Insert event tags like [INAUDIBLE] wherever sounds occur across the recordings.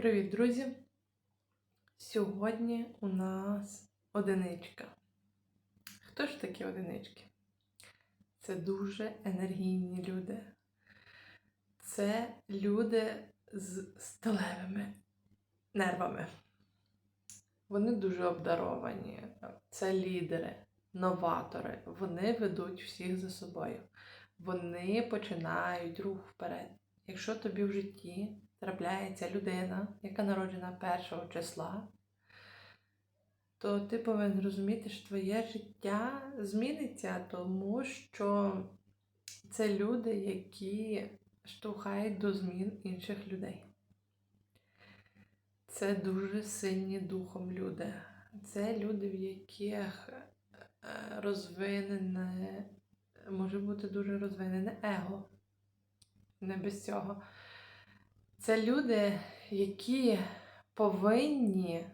Привіт, друзі! Сьогодні у нас одиничка. Хто ж такі одинички? Це дуже енергійні люди. Це люди з сталевими нервами. Вони дуже обдаровані. Це лідери, новатори. Вони ведуть всіх за собою. Вони починають рух вперед. Якщо тобі в житті трапляється людина, яка народжена першого числа, то ти повинен розуміти, що твоє життя зміниться, тому що це люди, які штовхають до змін інших людей. Це дуже сильні духом люди. Це люди, в яких е, розвинене, може бути дуже розвинене его. Не без цього. Це люди, які повинні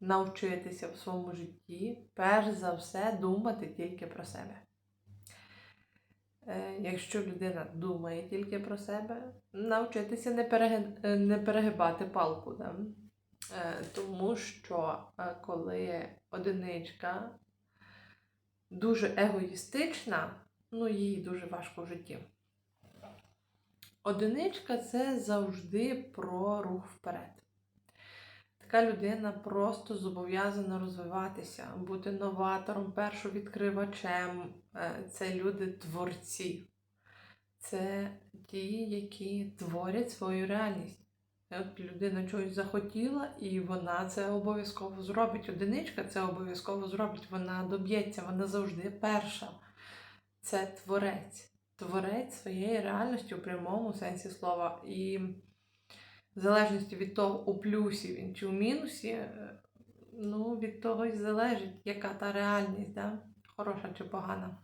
навчитися в своєму житті, перш за все, думати тільки про себе. Е, Якщо людина думає тільки про себе, навчитися не, не перегибати палку. Да? Е, Тому що е, коли одиничка дуже егоїстична, ну їй дуже важко в житті. Одиничка це завжди про рух вперед. Така людина просто зобов'язана розвиватися, бути новатором, першовідкривачем. Е, Це люди творці. Це ті, які творять свою реальність. От людина чогось захотіла, і вона це обов'язково зробить. Одиничка це обов'язково зробить. Вона доб'ється, вона завжди перша. Це творець творець своєї реальності у прямому сенсі слова. І в залежності від того, у плюсі він чи у мінусі, е, ну, від того і залежить, яка та реальність, да? хороша чи погана.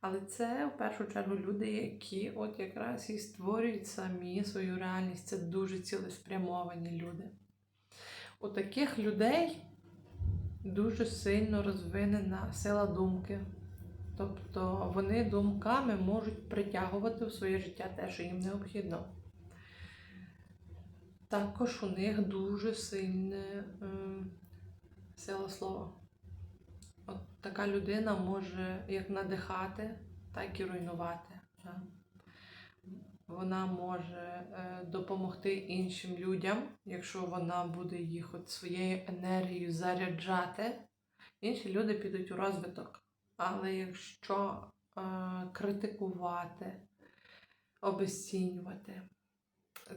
Але це в першу чергу люди, які от якраз і створюють самі свою реальність. Це дуже цілеспрямовані люди. У таких людей дуже сильно розвинена сила думки. Тобто вони думками можуть притягувати в своє життя те, що їм необхідно. Також у них дуже сильне е, сила слова. От така людина може як надихати, так і руйнувати. Да? Вона може е, допомогти іншим людям, якщо вона буде їх от своєю енергією заряджати, інші люди підуть у розвиток. Але якщо е, критикувати, обесцінювати,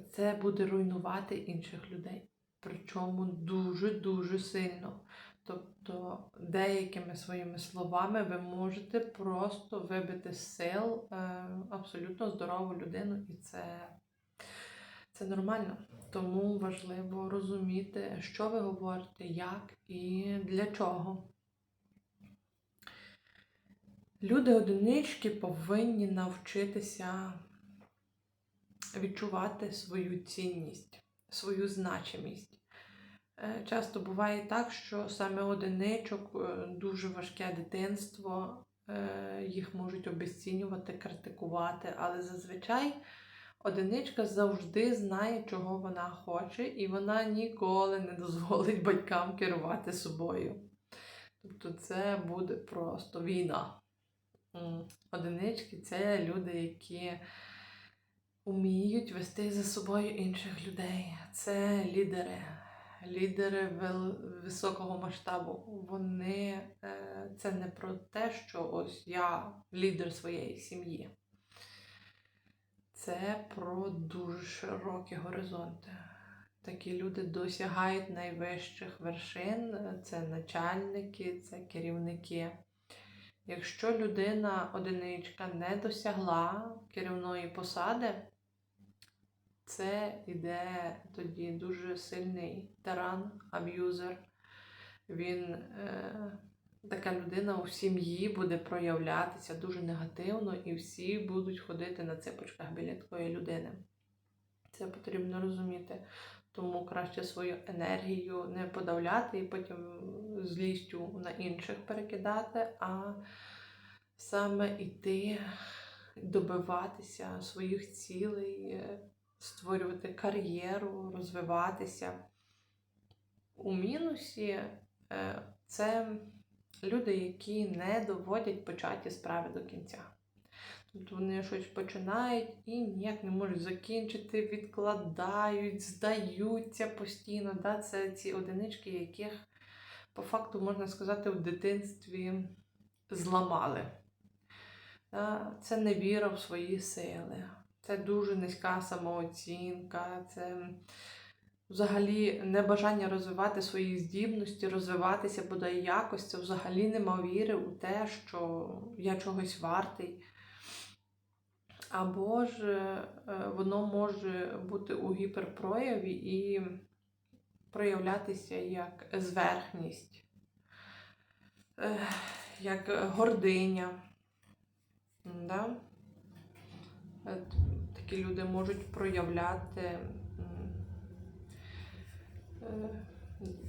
це буде руйнувати інших людей. Причому дуже-дуже сильно. Тобто деякими своїми словами ви можете просто вибити з сил е, абсолютно здорову людину, і це, це нормально. Тому важливо розуміти, що ви говорите, як і для чого. Люди-одинички повинні навчитися відчувати свою цінність, свою значимість. Е, Часто буває так, що саме одиничок е, дуже важке дитинство, е, їх можуть обесцінювати, критикувати, але зазвичай одиничка завжди знає, чого вона хоче, і вона ніколи не дозволить батькам керувати собою. Тобто це буде просто війна. Одинички це люди, які вміють вести за собою інших людей. Це лідери, лідери високого масштабу. Вони е, це не про те, що ось я лідер своєї сім'ї. Це про дуже широкі горизонти. Такі люди досягають найвищих вершин. Це начальники, це керівники. Якщо людина одиничка не досягла керівної посади, це йде тоді дуже сильний тиран, аб'юзер. Він, е, така людина у сім'ї буде проявлятися дуже негативно, і всі будуть ходити на ципочках біля такої людини. Це потрібно розуміти. Тому краще свою енергію не подавляти і потім злістю на інших перекидати, а саме йти добиватися своїх цілей, створювати кар'єру, розвиватися. У мінусі е, це люди, які не доводять початі справи до кінця. Вони щось починають і ніяк не можуть закінчити, відкладають, здаються постійно. Да? Це ці одинички, яких по факту, можна сказати, в дитинстві зламали. Да? Це невіра в свої сили, це дуже низька самооцінка, це взагалі небажання розвивати свої здібності, розвиватися бодай якось, це взагалі нема віри у те, що я чогось вартий. Або ж е, воно може бути у гіперпрояві і проявлятися як зверхність, е, як гординя. Да? Е, Такі люди можуть проявляти,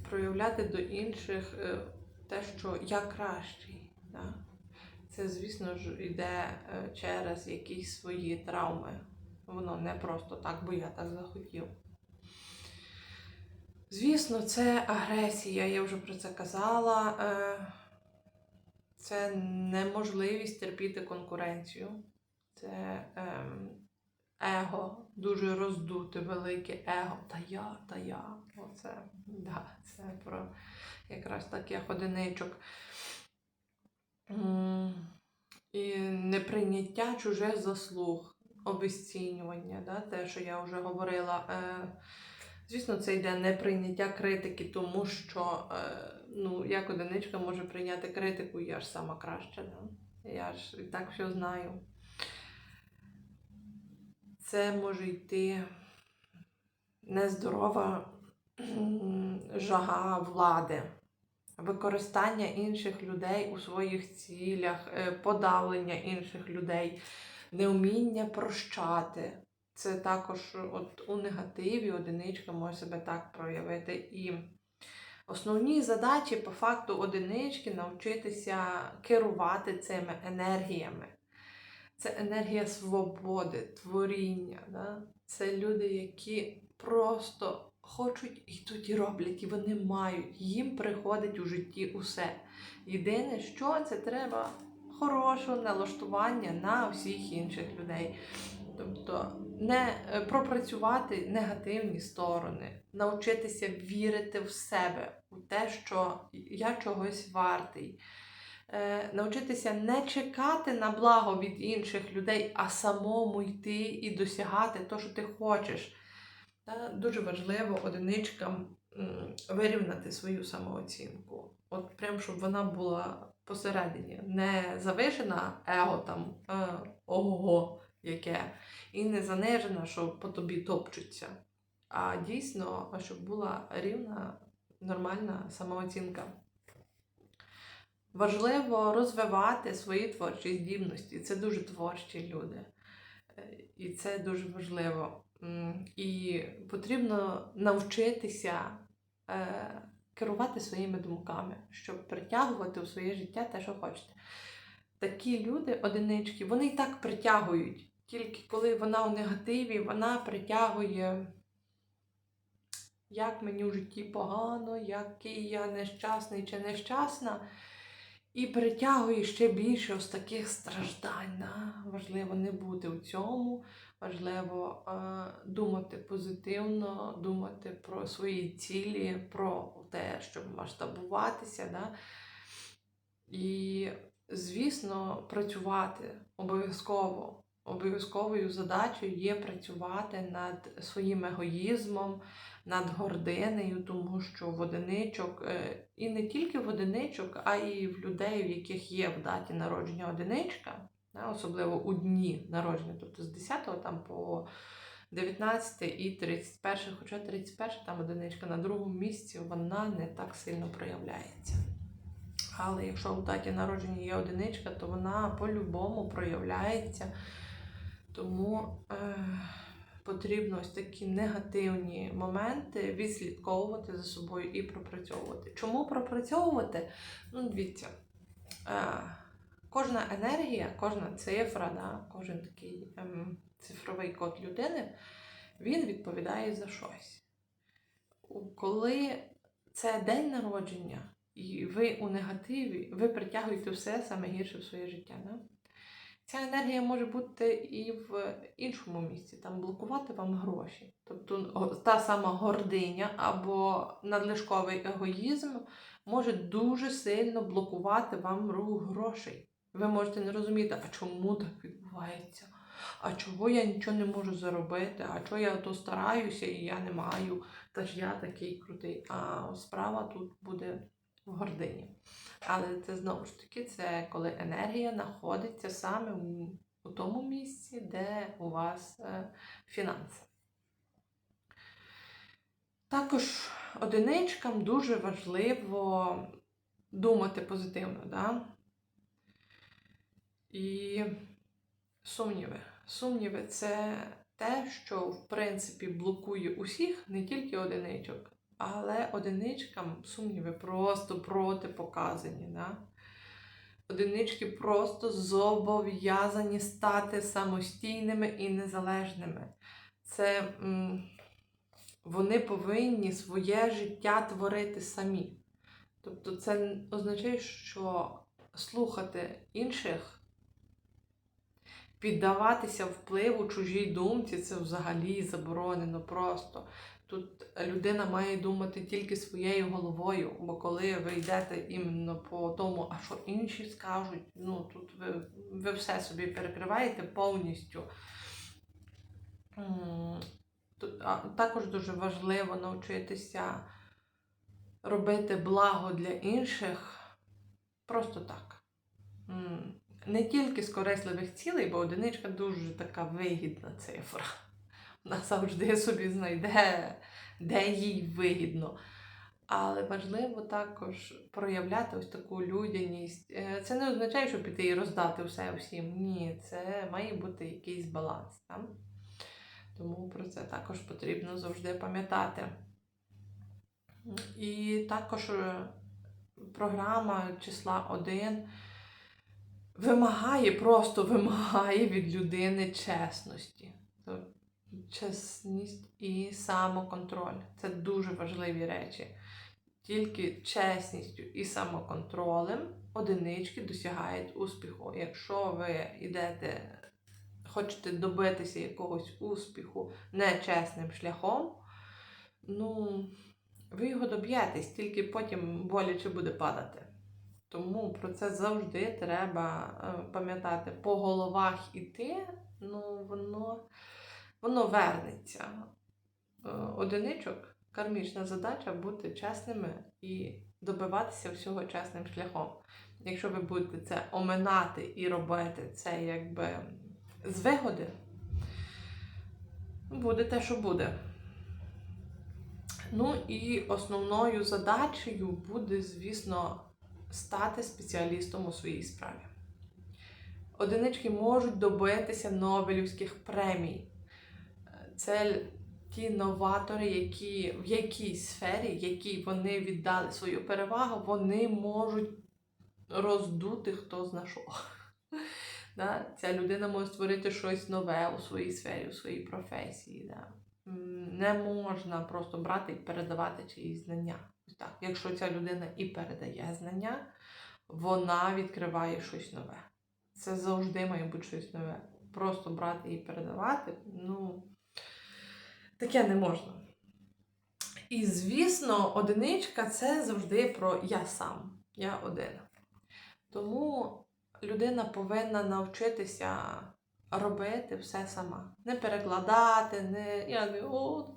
проявляти до інших те, що я кращий. Да? Це, звісно ж, йде е, через якісь свої травми. Воно не просто так, бо я так захотів. Звісно, це агресія, я вже про це казала. Е, Це неможливість терпіти конкуренцію. Це ем, его, дуже роздуте, велике его. Та я, та я. Оце, да, це про якраз таких одиничок. І неприйняття чужих заслуг, обесцінювання, да, те, що я вже говорила. Е, Звісно, це йде неприйняття критики, тому що е, ну, як одиничка може прийняти критику, я ж сама краща. Да? Я ж і так все знаю. Це може йти нездорова жага влади, використання інших людей у своїх цілях, е, подавлення інших людей, неуміння прощати. Це також от у негативі одиничка може себе так проявити. І основні задачі по факту одинички навчитися керувати цими енергіями. Це енергія свободи, творіння. Да? Це люди, які просто хочуть і тут і роблять, і вони мають. Їм приходить у житті усе. Єдине, що це треба хорошого налаштування на всіх інших людей. Тобто не е, пропрацювати негативні сторони, навчитися вірити в себе, у те, що я чогось вартий. Е, Навчитися не чекати на благо від інших людей, а самому йти і досягати те, що ти хочеш. Дуже важливо одиничкам вирівняти свою самооцінку. От прям, щоб вона була посередині, не завишена его там е, ого-го яке, і не занижена, що по тобі топчуться. А дійсно, щоб була рівна, нормальна самооцінка. Важливо розвивати свої творчі здібності. Це дуже творчі люди. Е, І це дуже важливо. І потрібно навчитися е, керувати своїми думками, щоб притягувати у своє життя те, що хочете. Такі люди, одинички, вони і так притягують. Тільки коли вона у негативі, вона притягує, як мені в житті погано, який я нещасний чи нещасна. І притягує ще більше ось таких страждань. Важливо не бути у цьому, важливо е, думати позитивно, думати про свої цілі, про те, щоб масштабуватися. Да? І, звісно, працювати обов'язково. Обов'язковою задачею є працювати над своїм егоїзмом, над гординею, тому що в одиничок, е, і не тільки в одиничок, а й в людей, в яких є в даті народження одиничка, особливо у дні народження, тобто з 10 там по 19 і 31, хоча 31 там одиничка на другому місці, вона не так сильно проявляється. Але якщо в даті народження є одиничка, то вона по-любому проявляється. Тому е, потрібно ось такі негативні моменти відслідковувати за собою і пропрацьовувати. Чому пропрацьовувати? Ну, дивіться, е, кожна енергія, кожна цифра, да, кожен такий ем, цифровий код людини, він відповідає за щось. Коли це день народження, і ви у негативі, ви притягуєте все саме гірше в своє життя. Да? Ця енергія може бути і в іншому місці, там блокувати вам гроші. Тобто та сама гординя або надлишковий егоїзм може дуже сильно блокувати вам рух грошей. Ви можете не розуміти, а чому так відбувається? А чого я нічого не можу заробити? А чого я то стараюся і я не маю? Та ж я такий крутий. А справа тут буде в гордині. Але це знову ж таки, це коли енергія знаходиться саме у, тому місці, де у вас е, фінанси. Також одиничкам дуже важливо думати позитивно. Да? І сумніви. Сумніви це те, що в принципі блокує усіх, не тільки одиничок, але одиничкам сумніви просто протипоказані. Да? Одинички просто зобов'язані стати самостійними і незалежними. Це м, вони повинні своє життя творити самі. Тобто, це означає, що слухати інших піддаватися впливу чужій думці це взагалі заборонено просто. Тут людина має думати тільки своєю головою, бо коли ви йдете іменно по тому, а що інші скажуть, ну тут ви, ви все собі перекриваєте повністю. Також дуже важливо навчитися робити благо для інших просто так. Не тільки з корисливих цілей, бо одиничка дуже така вигідна цифра. Вона завжди собі знайде, де їй вигідно. Але важливо також проявляти ось таку людяність. Е, Це не означає, що піти і роздати все всім. Ні, це має бути якийсь баланс. Так? Тому про це також потрібно завжди пам'ятати. І також е, програма числа 1 вимагає, просто вимагає від людини чесності. Чесність і самоконтроль це дуже важливі речі. Тільки чесністю і самоконтролем одинички досягають успіху. Якщо ви йдете, хочете добитися якогось успіху нечесним шляхом, ну, ви його доб'єтесь, тільки потім боляче буде падати. Тому про це завжди треба е, пам'ятати. По головах іти, ну воно, воно вернеться. Е, Одиничок кармічна задача бути чесними і добиватися всього чесним шляхом. Якщо ви будете це оминати і робити це якби з вигоди, буде те, що буде. Ну і основною задачею буде, звісно, стати спеціалістом у своїй справі. Одинички можуть добитися Нобелівських премій. Це ті новатори, які в якійсь сфері, якій вони віддали свою перевагу, вони можуть роздути хто зна що. [LAUGHS] Да? Ця людина може створити щось нове у своїй сфері, у своїй професії. Да? Не можна просто брати і передавати чиїсь знання. Так. Якщо ця людина і передає знання, вона відкриває щось нове. Це завжди має бути щось нове. Просто брати і передавати, ну, таке не можна. І, звісно, одиничка це завжди про я сам, я один. Тому людина повинна навчитися робити все сама. Не перекладати, не я не от,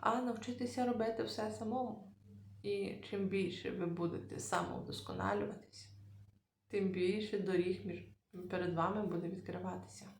а навчитися робити все самому. І чим більше ви будете самовдосконалюватися, тим більше доріг перед вами буде відкриватися.